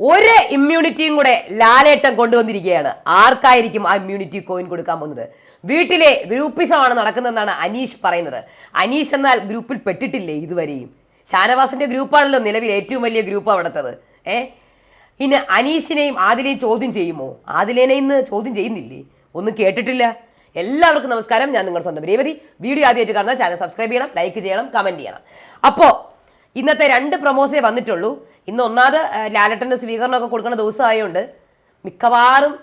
ഒരു ഇമ്മ്യൂണിറ്റിയും കൂടെ ലാലേട്ടം കൊണ്ടുവന്നിരിക്കുകയാണ്. ആർക്കായിരിക്കും ആ ഇമ്മ്യൂണിറ്റി കോയിൻ കൊടുക്കാൻ പോകുന്നത്? വീട്ടിലെ ഗ്രൂപ്പിസമാണ് നടക്കുന്നതെന്നാണ് അനീഷ് പറയുന്നത്. അനീഷ് എന്നാൽ ഗ്രൂപ്പിൽ പെട്ടിട്ടില്ലേ ഇതുവരെയും? ഷാനവാസിന്റെ ഗ്രൂപ്പാണല്ലോ നിലവിൽ ഏറ്റവും വലിയ ഗ്രൂപ്പ് അവിടുത്തത്. ഏ? ഇനി അനീഷിനെയും ആദിലെയും ചോദ്യം ചെയ്യുമോ? ആദിലേനെ ഇന്ന് ചോദ്യം ചെയ്യുന്നില്ലേ? ഒന്നും കേട്ടിട്ടില്ല. എല്ലാവർക്കും നമസ്കാരം. ഞാൻ നിങ്ങളുടെ സ്വന്തം രേവതി. വീഡിയോ ആദ്യമായിട്ട് കാണുന്ന ചാനൽ സബ്സ്ക്രൈബ് ചെയ്യണം ലൈക്ക് ചെയ്യണം കമന്റ് ചെയ്യണം. അപ്പോൾ ഇന്നത്തെ രണ്ട് പ്രൊമോസേ വന്നിട്ടുള്ളൂ. ഇന്ന് ഒന്നാമത് ലാലട്ടന്റെ സ്വീകരണമൊക്കെ കൊടുക്കുന്ന ദിവസമായതുകൊണ്ട് മിക്കവാറും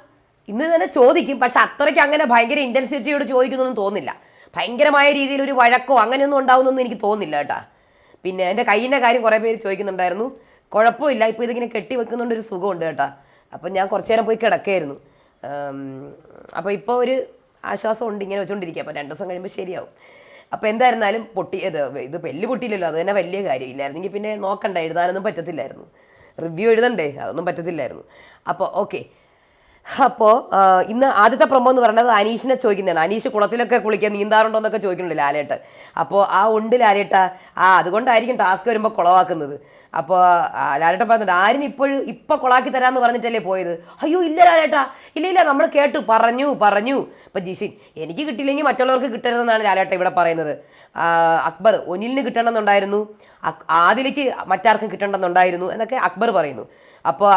ഇന്ന് തന്നെ ചോദിക്കും. പക്ഷെ അത്രയ്ക്ക് അങ്ങനെ ഭയങ്കര ഇന്റൻസിറ്റിയോട് ചോദിക്കുന്നൊന്നും തോന്നില്ല. ഭയങ്കരമായ രീതിയിൽ ഒരു വഴക്കോ അങ്ങനെയൊന്നും ഉണ്ടാവുന്നൊന്നും എനിക്ക് തോന്നില്ല കേട്ടാ. പിന്നെ എന്റെ കയ്യിന്റെ കാര്യം കുറേ പേര് ചോദിക്കുന്നുണ്ടായിരുന്നു. കുഴപ്പമില്ല ഇപ്പോൾ ഇതിങ്ങനെ കെട്ടി വെക്കുന്നുണ്ട് ഒരു സുഖമുണ്ട് കേട്ടാ. അപ്പം ഞാൻ കുറച്ച് നേരം പോയി കിടക്കായിരുന്നു. അപ്പോൾ ഇപ്പോൾ ഒരു ആശ്വാസമുണ്ട് ഇങ്ങനെ വെച്ചുകൊണ്ടിരിക്കുക അപ്പോൾ രണ്ട് ദിവസം കഴിയുമ്പോൾ ശരിയാവും. അപ്പോൾ എന്തായിരുന്നാലും പൊട്ടി ഇത് ഇത് വലിയ പൊട്ടിയില്ലല്ലോ അത് തന്നെ വലിയ കാര്യം ഇല്ലായിരുന്നെങ്കിൽ പിന്നെ നോക്കണ്ട എഴുതാനൊന്നും പറ്റത്തില്ലായിരുന്നു. റിവ്യൂ എഴുതണ്ടേ? അതൊന്നും പറ്റത്തില്ലായിരുന്നു. അപ്പോൾ ഓക്കെ അപ്പോൾ ഇന്ന് ആദ്യത്തെ പ്രമോ എന്ന് പറയുന്നത് അനീഷിനെ ചോദിക്കുന്നതാണ്. അനീഷ് കുളത്തിലൊക്കെ കുളിക്കാൻ നീന്താറുണ്ടോ എന്നൊക്കെ ചോദിക്കുന്നുണ്ട് ലാലേട്ടൻ. അപ്പോൾ ആ ഉണ്ട് ലാലേട്ട. ആ അതുകൊണ്ടായിരിക്കും ടാസ്ക് വരുമ്പോൾ കുളവാക്കുന്നത്. അപ്പോൾ ലാലേട്ടൻ പറഞ്ഞിട്ട് ആരും ഇപ്പോൾ ഇപ്പോൾ കൊളാക്കി തരാമെന്ന് പറഞ്ഞിട്ടല്ലേ പോയത്? അയ്യോ ഇല്ല ലാലേട്ടാ. ഇല്ല ഇല്ല നമ്മൾ കേട്ടു. പറഞ്ഞു പറഞ്ഞു. ഇപ്പം ജിഷിൻ എനിക്ക് കിട്ടിയില്ലെങ്കിൽ മറ്റുള്ളവർക്ക് കിട്ടരുതെന്നാണ് ലാലേട്ട ഇവിടെ പറയുന്നത്. അക്ബർ ഒനിലിന് കിട്ടണമെന്നുണ്ടായിരുന്നു. ആദിലേക്ക് മറ്റാർക്കും കിട്ടണമെന്നുണ്ടായിരുന്നു എന്നൊക്കെ അക്ബർ പറയുന്നു. അപ്പോൾ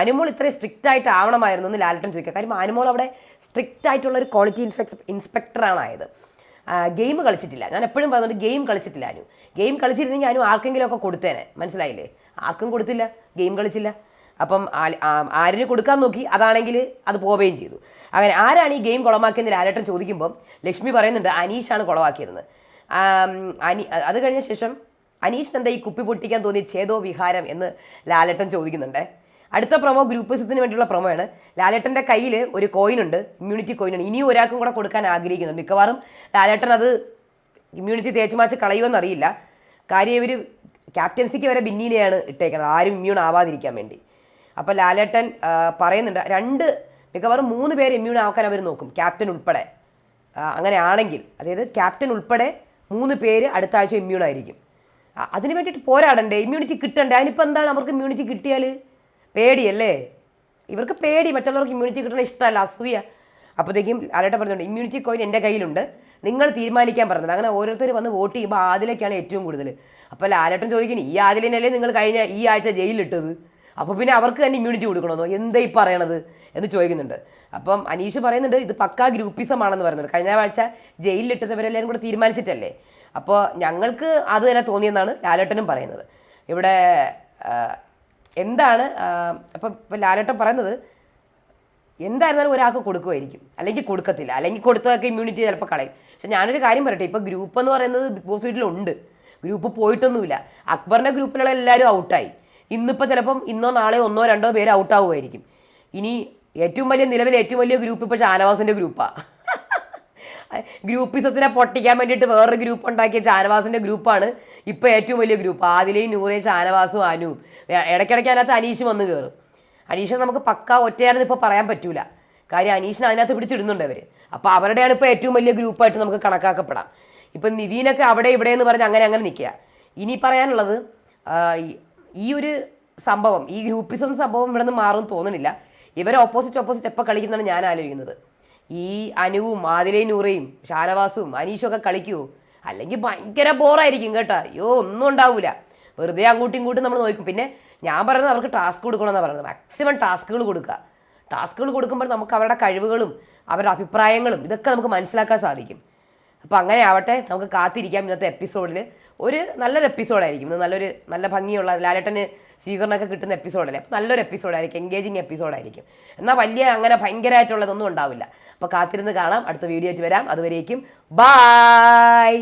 അനുമോൾ ഇത്രയും സ്ട്രിക്റ്റ് ആയിട്ട് ആവണമായിരുന്നു എന്ന് ലാലട്ടൻ ചോദിക്കുക. കാര്യം അനുമോൾ അവിടെ സ്ട്രിക്റ്റ് ആയിട്ടുള്ള ഒരു ക്വാളിറ്റി ഇൻസ്പെക്ടർ ഇൻസ്പെക്ടറാണ് ആയത് ഗെയിം കളിച്ചിട്ടില്ല. ഞാൻ എപ്പോഴും പറഞ്ഞുകൊണ്ട് ഗെയിം കളിച്ചിട്ടില്ല അനു. ഗെയിം കളിച്ചിരുന്നെങ്കിൽ ആർക്കെങ്കിലും ഒക്കെ കൊടുത്തേനെ. മനസ്സിലായില്ലേ? ആർക്കും കൊടുത്തില്ല. ഗെയിം കളിച്ചില്ല. അപ്പം ആരിന് കൊടുക്കാൻ നോക്കി അതാണെങ്കിൽ അത് പോവുകയും ചെയ്തു. അങ്ങനെ ആരാണ് ഈ ഗെയിം കുളമാക്കിയെന്ന് ലാലേട്ടൻ ചോദിക്കുമ്പം ലക്ഷ്മി പറയുന്നുണ്ട് അനീഷാണ് കുളമാക്കിയിരുന്നത് അനി അത് കഴിഞ്ഞ ശേഷം അനീഷിന് എന്താ ഈ കുപ്പി പൊട്ടിക്കാൻ തോന്നിയ ഛേദോ വിഹാരം എന്ന് ലാലേട്ടൻ ചോദിക്കുന്നുണ്ട്. അടുത്ത പ്രൊമോ ഗ്രൂപ്പിസത്തിന് വേണ്ടിയുള്ള പ്രൊമോയാണ് ലാലേട്ടന്റെ കയ്യിൽ ഒരു കോയിൻ ഉണ്ട് ഇമ്മ്യൂണിറ്റി കോയിൻ ഉണ്ട് ഇനിയും ഒരാൾക്കും കൂടെ കൊടുക്കാൻ ആഗ്രഹിക്കുന്നു. മിക്കവാറും ലാലേട്ടൻ അത് ഇമ്മ്യൂണിറ്റി തേച്ച് മാച്ച് കളയുമെന്ന് അറിയില്ല. കാര്യം ഇവർ ക്യാപ്റ്റൻസിക്ക് വരെ ബിന്നീനെയാണ് ഇട്ടേക്കുന്നത് ആരും ഇമ്മ്യൂൺ ആവാതിരിക്കാൻ വേണ്ടി. അപ്പോൾ ലാലേട്ടൻ പറയുന്നുണ്ട് രണ്ട് മിക്കവാറും മൂന്ന് പേര് ഇമ്മ്യൂൺ ആക്കാൻ അവർ നോക്കും. ക്യാപ്റ്റൻ ഉൾപ്പെടെ. അങ്ങനെയാണെങ്കിൽ അതായത് ക്യാപ്റ്റൻ ഉൾപ്പെടെ മൂന്ന് പേര് അടുത്ത ആഴ്ച ഇമ്മ്യൂൺ ആയിരിക്കും. അതിന് വേണ്ടിയിട്ട് പോരാടണ്ടേ? ഇമ്മ്യൂണിറ്റി കിട്ടണ്ടേ? അതിനിപ്പോൾ എന്താണ്? അവർക്ക് ഇമ്മ്യൂണിറ്റി കിട്ടിയാൽ പേടിയല്ലേ? ഇവർക്ക് പേടി മറ്റുള്ളവർക്ക് ഇമ്മ്യൂണിറ്റി കിട്ടണ ഇഷ്ടമല്ല അസൂയ. അപ്പോഴത്തേക്കും അലട്ട പറഞ്ഞിട്ടുണ്ട് ഇമ്മ്യൂണിറ്റി കോയിൻ എന്റെ കയ്യിലുണ്ട്. നിങ്ങൾ തീരുമാനിക്കാൻ പറഞ്ഞത്. അങ്ങനെ ഓരോരുത്തർ വന്ന് വോട്ട് ചെയ്യുമ്പോൾ ആദിലേക്കാണ് ഏറ്റവും കൂടുതൽ. അപ്പോൾ ലാലേട്ടൻ ചോദിക്കണം ഈ ആദിലിനല്ലേ നിങ്ങൾ കഴിഞ്ഞ ഈ ആഴ്ച ജയിലിലിട്ടത്? അപ്പോൾ പിന്നെ അവർക്ക് തന്നെ ഇമ്മ്യൂണിറ്റി കൊടുക്കണമെന്നോ എന്താ ഈ പറയണത്? എന്ന് ചോദിക്കുന്നുണ്ട്. അപ്പം അനീഷ് പറയുന്നുണ്ട് ഇത് പക്കാ ഗ്രൂപ്പിസമാണെന്ന് പറയുന്നുണ്ട്. കഴിഞ്ഞ ആഴ്ച ജയിലിലിട്ടവരെല്ലാവരും കൂടെ തീരുമാനിച്ചിട്ടല്ലേ? അപ്പോൾ ഞങ്ങൾക്ക് അത് തന്നെ തോന്നിയെന്നാണ് ലാലേട്ടനും പറയുന്നത്. ഇവിടെ എന്താണ് അപ്പം ഇപ്പം ലാലേട്ടൻ പറയുന്നത് എന്തായിരുന്നാലും ഒരാൾക്ക് കൊടുക്കുമായിരിക്കും. അല്ലെങ്കിൽ കൊടുക്കത്തില്ല. അല്ലെങ്കിൽ കൊടുത്തതൊക്കെ ഇമ്മ്യൂണിറ്റി ചിലപ്പോൾ കളയും. പക്ഷെ ഞാനൊരു കാര്യം പറയട്ടെ ഇപ്പോൾ ഗ്രൂപ്പ് എന്ന് പറയുന്നത് ബിഗ് ബോസ് വീട്ടിലുണ്ട്. ഗ്രൂപ്പ് പോയിട്ടൊന്നുമില്ല. അക്ബറിന്റെ ഗ്രൂപ്പിലുള്ള എല്ലാവരും ഔട്ടായി ഇന്നിപ്പോൾ ചിലപ്പം ഇന്നോ നാളെയോ ഒന്നോ രണ്ടോ പേര് ഔട്ടാവുമായിരിക്കും ഇനി ഏറ്റവും വലിയ നിലവിൽ ഏറ്റവും വലിയ ഗ്രൂപ്പ് ഇപ്പോൾ ഷാനവാസിന്റെ ഗ്രൂപ്പാണ് ഗ്രൂപ്പിസത്തിനെ പൊട്ടിക്കാൻ വേണ്ടിയിട്ട് വേറൊരു ഗ്രൂപ്പ് ഉണ്ടാക്കിയ ഷാനവാസിന്റെ ഗ്രൂപ്പാണ് ഇപ്പോൾ ഏറ്റവും വലിയ ഗ്രൂപ്പ് ആദിലയും നൂറേ ഷാനവാസും അനുവും. ഇ- ഇടയ്ക്കിടയ്ക്ക് അതിനകത്ത് അനീഷ് വന്ന് കയറും അനീഷിനെ നമുക്ക് പക്ക ഒറ്റയാണെന്ന് ഇപ്പോൾ പറയാൻ പറ്റൂല. കാര്യം അനീഷിനെ അതിനകത്ത് പിടിച്ചിടുന്നുണ്ട് അവർ അപ്പോൾ അവരുടെയാണ് ഇപ്പോൾ ഏറ്റവും വലിയ ഗ്രൂപ്പായിട്ട് നമുക്ക് കണക്കാക്കപ്പെടാം. ഇപ്പം നിവീനൊക്കെ അവിടെ ഇവിടെ എന്ന് പറഞ്ഞ് അങ്ങനെ അങ്ങനെ നിൽക്കുക. ഇനി പറയാനുള്ളത് ഈ ഒരു സംഭവം ഈ ഗ്രൂപ്പിസം സംഭവം ഇവിടെ നിന്ന് മാറും തോന്നുന്നില്ല ഇവരെ ഓപ്പോസിറ്റ് ഓപ്പോസിറ്റ് എപ്പോൾ കളിക്കുന്നതാണ് ഞാൻ ആലോചിക്കുന്നത്. ഈ അനുവും ആദിലയും നൂറയും ഷാനവാസും അനീഷും ഒക്കെ കളിക്കുമോ അല്ലെങ്കിൽ ഭയങ്കര ബോറായിരിക്കും കേട്ടോ. അയ്യോ ഒന്നും ഉണ്ടാവില്ല വെറുതെ അങ്ങോട്ടും ഇങ്ങോട്ടും നമ്മൾ നോക്കും. പിന്നെ ഞാൻ പറയുന്നത് അവർക്ക് ടാസ്ക് കൊടുക്കണമെന്നാണ് പറയുന്നത്. മാക്സിമം ടാസ്കുകൾ കൊടുക്കുക. ടാസ്കുകൾ കൊടുക്കുമ്പോൾ നമുക്ക് അവരുടെ കഴിവുകളും അവരുടെ അഭിപ്രായങ്ങളും ഇതൊക്കെ നമുക്ക് മനസ്സിലാക്കാൻ സാധിക്കും. അപ്പോൾ അങ്ങനെ ആവട്ടെ. നമുക്ക് കാത്തിരിക്കാം ഇന്നത്തെ എപ്പിസോഡിൽ ഒരു നല്ലൊരു എപ്പിസോഡായിരിക്കും ഇത് നല്ലൊരു നല്ല ഭംഗിയുള്ള ലാലേട്ടന് സ്വീകരണമൊക്കെ കിട്ടുന്ന എപ്പിസോഡല്ലേ അപ്പോൾ നല്ലൊരു എപ്പിസോഡായിരിക്കും എൻഗേജിങ് എപ്പിസോഡായിരിക്കും എന്നാൽ വലിയ അങ്ങനെ ഭയങ്കരമായിട്ടുള്ളതൊന്നും ഉണ്ടാവില്ല. അപ്പോൾ കാത്തിരുന്ന് കാണാം. അടുത്ത വീഡിയോ ആയിട്ട് വരാം. അതുവരേക്കും. ബായ്